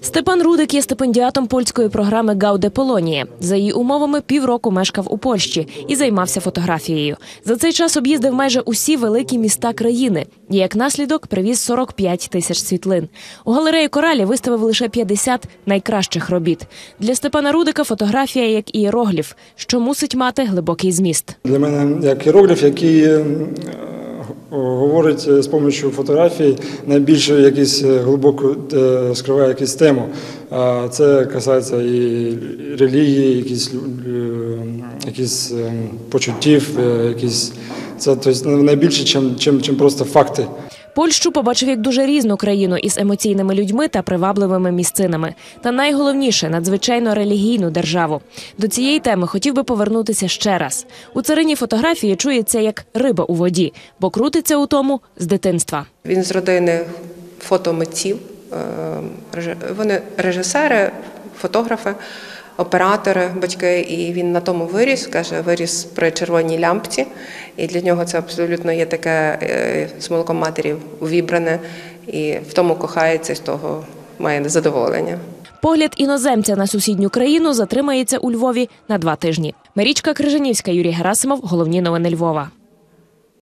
Степан Рудик є стипендіатом польської програми Гауде Полонія. За її умовами півроку мешкав у Польщі і займався фотографією. За цей час об'їздив майже усі великі міста країни. І як наслідок привіз 45 тисяч світлин. У галереї коралі виставив лише 50 найкращих робіт. Для Степана Рудика фотографія як ієрогліф, що мусить мати глибокий зміст. Для мене як іерогліф, який говорить е, з допомогою фотографії найбільше якісь глибоко е, скриває якусь тему. Це касається і релігії, якісь, якісь е, почуттів, е, якісь це тобто, найбільше, чим, чим, чим просто факти. Польщу побачив як дуже різну країну із емоційними людьми та привабливими місцинами. Та найголовніше надзвичайно релігійну державу. До цієї теми хотів би повернутися ще раз. У царині фотографії чується як риба у воді, бо крутиться у тому з дитинства. Він з родини фотомитців. е, Вони режисери, фотографи, оператори, батьки, і він на тому виріс, каже, виріс при червоній лямпці. І для нього це абсолютно є таке е, з матері увібране, і в тому кохається, з того має задоволення. Погляд іноземця на сусідню країну затримається у Львові на два тижні. Марічка Крижанівська, Юрій Герасимов. Головні новини Львова.